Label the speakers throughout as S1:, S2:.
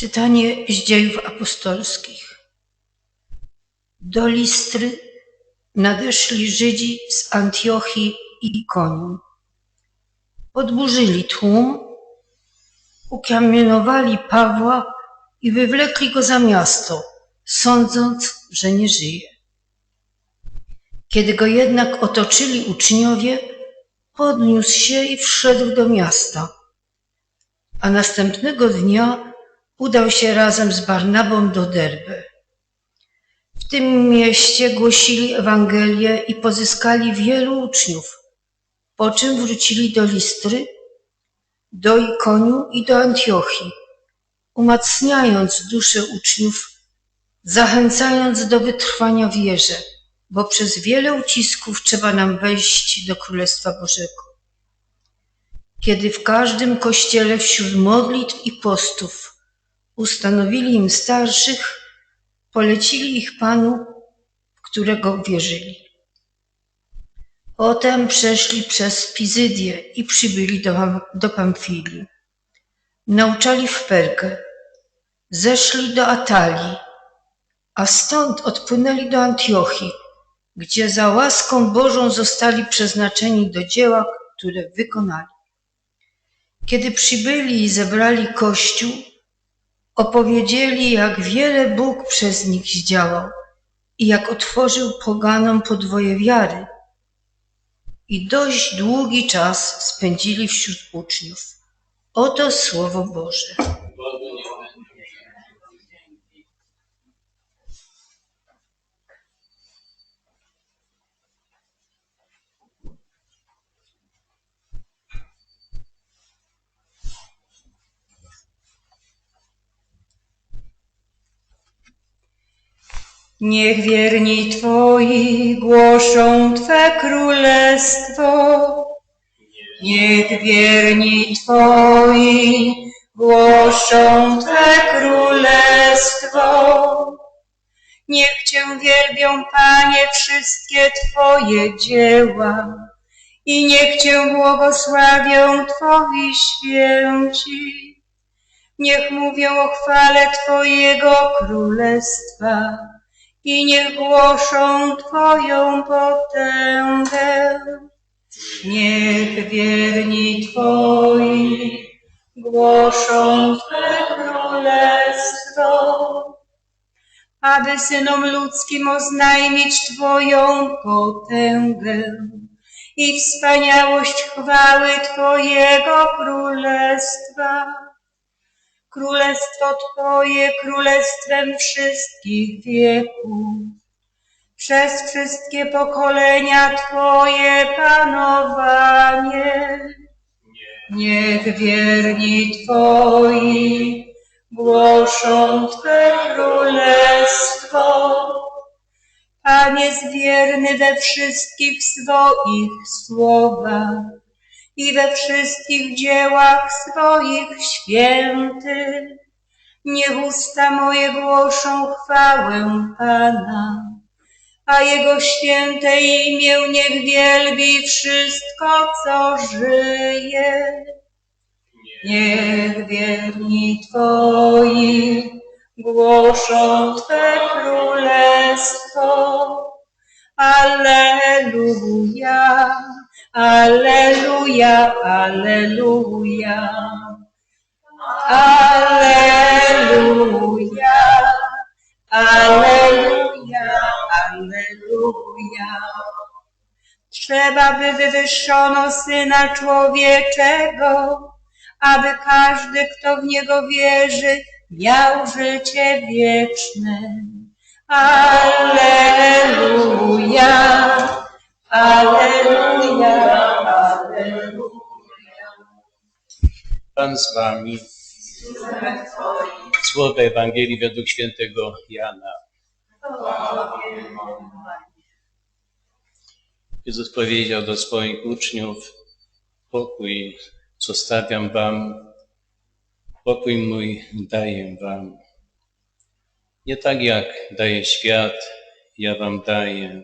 S1: Czytanie z dziejów apostolskich. Do Listry nadeszli Żydzi z Antiochii i Ikonium. Podburzyli tłum, ukamienowali Pawła i wywlekli go za miasto, sądząc, że nie żyje. Kiedy go jednak otoczyli uczniowie, podniósł się i wszedł do miasta. A następnego dnia udał się razem z Barnabą do Derby. W tym mieście głosili Ewangelię i pozyskali wielu uczniów, po czym wrócili do Listry, do Ikoniu i do Antiochii, umacniając dusze uczniów, zachęcając do wytrwania wierze, bo przez wiele ucisków trzeba nam wejść do Królestwa Bożego. Kiedy w każdym kościele wśród modlitw i postów ustanowili im starszych, polecili ich Panu, w którego wierzyli. Potem przeszli przez Pizydię i przybyli do, do Pamfilii. Nauczali w Pergę, zeszli do Atalii, a stąd odpłynęli do Antiochii, gdzie za łaską Bożą zostali przeznaczeni do dzieła, które wykonali. Kiedy przybyli i zebrali Kościół, opowiedzieli, jak wiele Bóg przez nich zdziałał i jak otworzył poganom podwoje wiary. I dość długi czas spędzili wśród uczniów. Oto Słowo Boże.
S2: Niech wierni Twoi głoszą Twe królestwo. Niech wierni Twoi głoszą Twe królestwo. Niech Cię wielbią, Panie, wszystkie Twoje dzieła i niech Cię błogosławią Twoi święci. Niech mówią o chwale Twojego królestwa i niech głoszą Twoją potęgę. Niech wierni Twoi głoszą Twe królestwo, aby synom ludzkim oznajmić Twoją potęgę i wspaniałość chwały Twojego królestwa. Królestwo Twoje królestwem wszystkich wieków. Przez wszystkie pokolenia Twoje panowanie. Niech wierni Twoi głoszą Twe królestwo. Pan jest wierny we wszystkich swoich słowach i we wszystkich dziełach swoich świętych. Niech usta moje głoszą chwałę Pana, a Jego święte imię niech wielbi wszystko, co żyje. Niech wierni Twoi głoszą Twe królestwo. Alleluja. Alleluja, Alleluja. Alleluja, Alleluja, Alleluja. Trzeba by wywyższono Syna Człowieczego, aby każdy, kto w Niego wierzy, miał życie wieczne. Alleluja.
S3: Pan z wami. Słowo Ewangelii według świętego Jana. Jezus powiedział do swoich uczniów, pokój zostawiam wam, pokój mój daję wam. Nie tak jak daje świat, ja wam daję.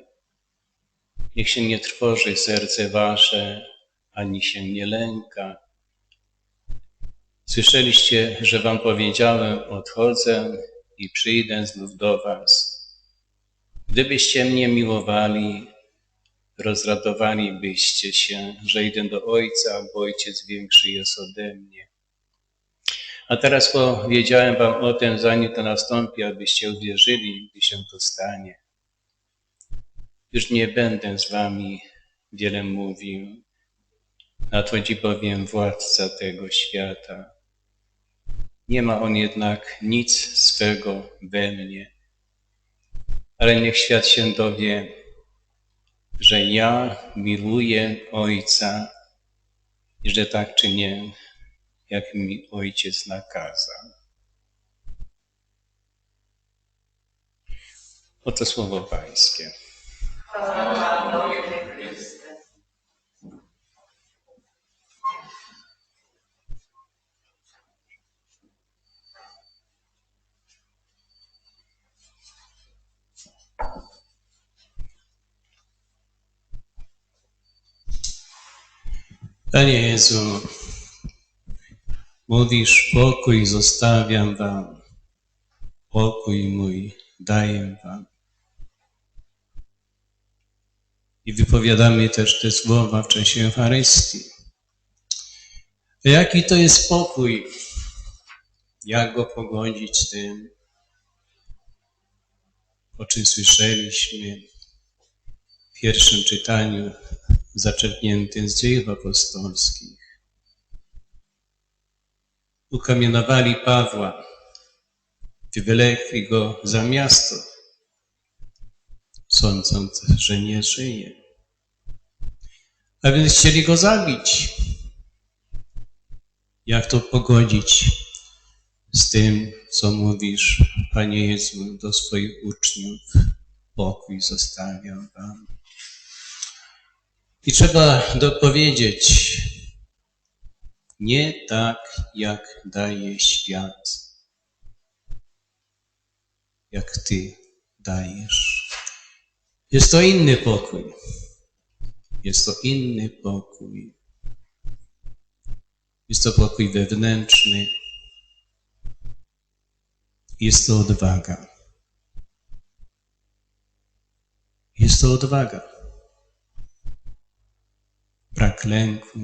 S3: Niech się nie trwoży serce wasze, ani się nie lęka. Słyszeliście, że wam powiedziałem, odchodzę i przyjdę znów do was. Gdybyście mnie miłowali, rozradowalibyście się, że idę do Ojca, bo Ojciec większy jest ode mnie. A teraz powiedziałem wam o tym, zanim to nastąpi, abyście uwierzyli, gdy się to stanie. Już nie będę z wami wiele mówił. Nadchodzi bowiem władca tego świata. Nie ma on jednak nic swego we mnie. Ale niech świat się dowie, że ja miłuję Ojca i że tak czynię, jak mi Ojciec nakazał. Oto słowo Pańskie. Panie Jezu, mówisz, pokój zostawiam wam, pokój mój daję wam. I wypowiadamy też te słowa w czasie Eucharystii. Jaki to jest pokój? Jak go pogodzić z tym, o czym słyszeliśmy w pierwszym czytaniu zaczerpniętym z dziejów apostolskich. Ukamienowali Pawła, wywlekli go za miasto, sądząc, że nie żyje. A więc chcieli go zabić. Jak to pogodzić z tym, co mówisz, Panie Jezu, do swoich uczniów? Pokój zostawiam wam. I trzeba dopowiedzieć, nie tak, jak daje świat, jak Ty dajesz. Jest to inny pokój. Jest to inny pokój. Jest to pokój wewnętrzny. Jest to odwaga. Jest to odwaga brak lęku.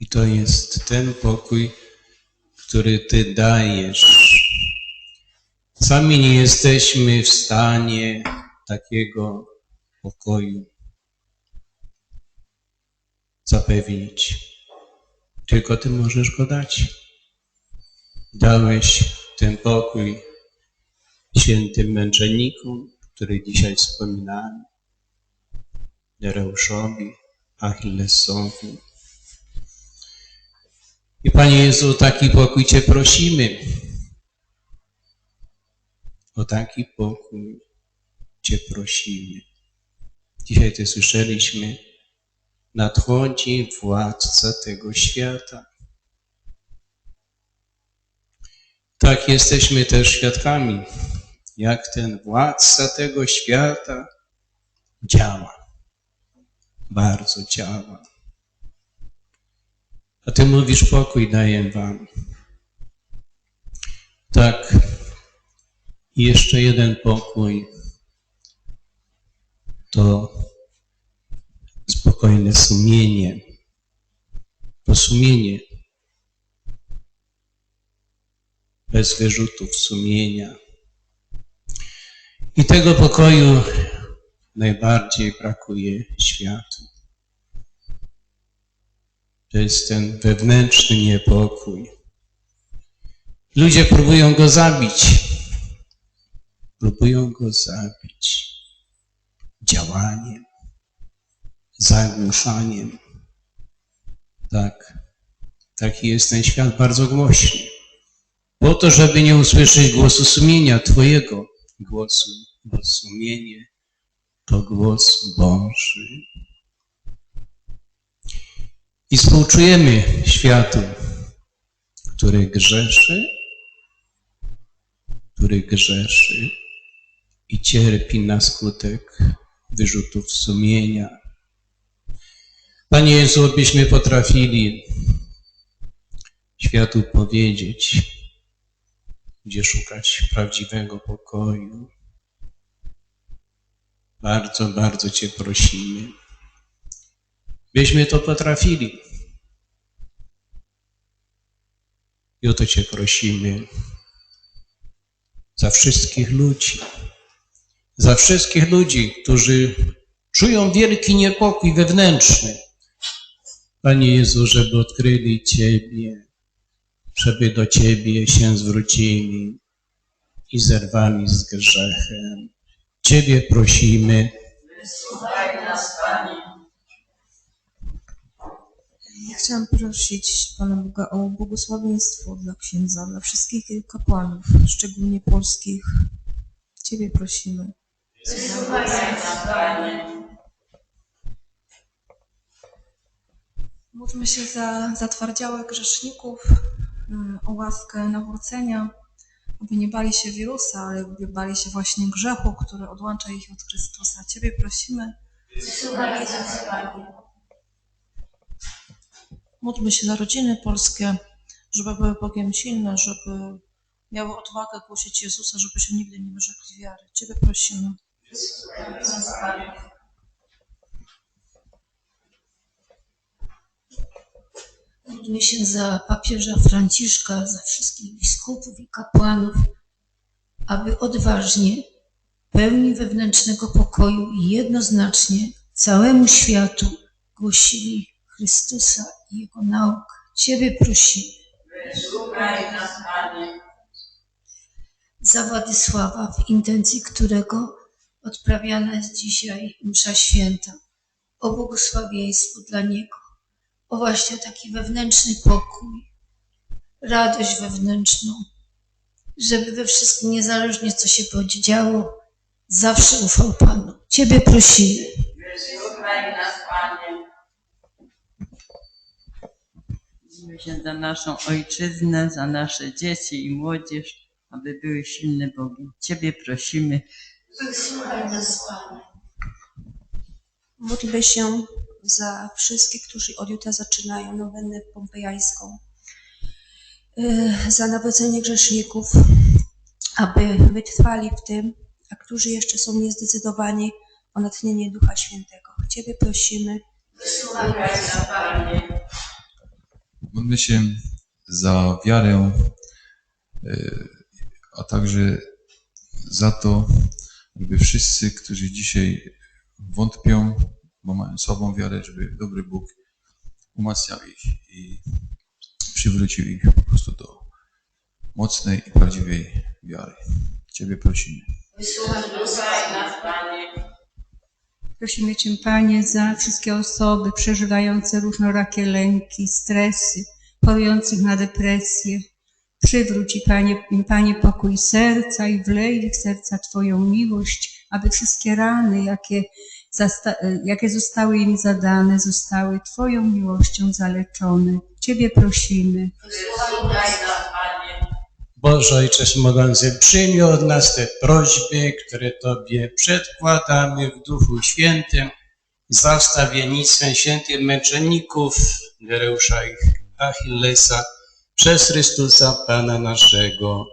S3: I to jest ten pokój, który Ty dajesz. Sami nie jesteśmy w stanie takiego pokoju zapewnić. Tylko Ty możesz go dać. Dałeś ten pokój świętym męczennikom, których dzisiaj wspominamy. Nereuszowi, Achillesowi. I Panie Jezu, taki pokój Cię prosimy. O taki pokój Cię prosimy. Dzisiaj to słyszeliśmy. Nadchodzi władca tego świata. Tak jesteśmy też świadkami, jak ten władca tego świata działa bardzo działa. A Ty mówisz, pokój daję Wam. Tak, jeszcze jeden pokój to spokojne sumienie. To sumienie bez wyrzutów sumienia. I tego pokoju najbardziej brakuje światu. To jest ten wewnętrzny niepokój. Ludzie próbują go zabić. Próbują go zabić działaniem, zagłuszaniem. Tak, taki jest ten świat bardzo głośny. Po to, żeby nie usłyszeć głosu sumienia Twojego, głosu, bo sumienie to głos Boży. I współczujemy światu, który grzeszy, który grzeszy i cierpi na skutek wyrzutów sumienia. Panie Jezu, abyśmy potrafili światu powiedzieć, gdzie szukać prawdziwego pokoju. Bardzo, bardzo Cię prosimy, byśmy to potrafili. I o to Cię prosimy za wszystkich ludzi, za wszystkich ludzi, którzy czują wielki niepokój wewnętrzny. Panie Jezu, żeby odkryli Ciebie, żeby do Ciebie się zwrócili i zerwali z grzechem. Ciebie prosimy.
S4: Ja chciałam prosić Pana Boga o błogosławieństwo dla księdza, dla wszystkich kapłanów, szczególnie polskich. Ciebie prosimy. Módlmy się za zatwardziałych grzeszników, mm, o łaskę nawrócenia, aby nie bali się wirusa, ale aby bali się właśnie grzechu, który odłącza ich od Chrystusa. Ciebie prosimy. Módlmy się za rodziny polskie, żeby były Bogiem silne, żeby miały odwagę głosić Jezusa, żeby się nigdy nie wyrzekli wiary. Ciebie prosimy.
S1: Módlmy się za papieża Franciszka, za wszystkich biskupów i kapłanów, aby odważnie, pełni wewnętrznego pokoju i jednoznacznie całemu światu głosili Chrystusa Jego naukę. Ciebie prosimy. Za Władysława, w intencji którego odprawiana jest dzisiaj msza święta. O błogosławieństwo dla niego o właśnie taki wewnętrzny pokój, radość wewnętrzną, żeby we wszystkim, niezależnie co się będzie działo, zawsze ufał Panu. Ciebie prosimy.
S2: Modlimy się za naszą ojczyznę, za nasze dzieci i młodzież, aby były silne Bogi. Ciebie prosimy.
S1: Wysłuchaj nas, Panie.
S4: Módlmy się za wszystkich, którzy od jutra zaczynają nowennę pompejańską. Yy, Za nawodzenie grzeszników, aby wytrwali w tym, a którzy jeszcze są niezdecydowani o natchnienie Ducha Świętego. Ciebie prosimy.
S1: Wysłuchaj nas, Panie.
S5: Módlmy się za wiarę, e, a także za to, żeby wszyscy, którzy dzisiaj wątpią, bo mają słabą wiarę, żeby dobry Bóg umacniał ich i przywrócił ich po prostu do mocnej i prawdziwej wiary. Ciebie prosimy.
S1: Wysłuchaj nas, Panie.
S2: Prosimy Cię, Panie, za wszystkie osoby przeżywające różnorakie lęki, stresy, chorujących na depresję. Przywróć Panie, Panie, pokój serca i wlej w serca Twoją miłość, aby wszystkie rany, jakie, jakie zostały im zadane, zostały Twoją miłością zaleczone. Ciebie prosimy.
S3: Boże Ojcze Wszechmogący, przyjmij od nas te prośby, które Tobie przedkładamy w Duchu Świętym za wstawiennictwem świętych męczenników Gereusza i Achillesa przez Chrystusa Pana naszego.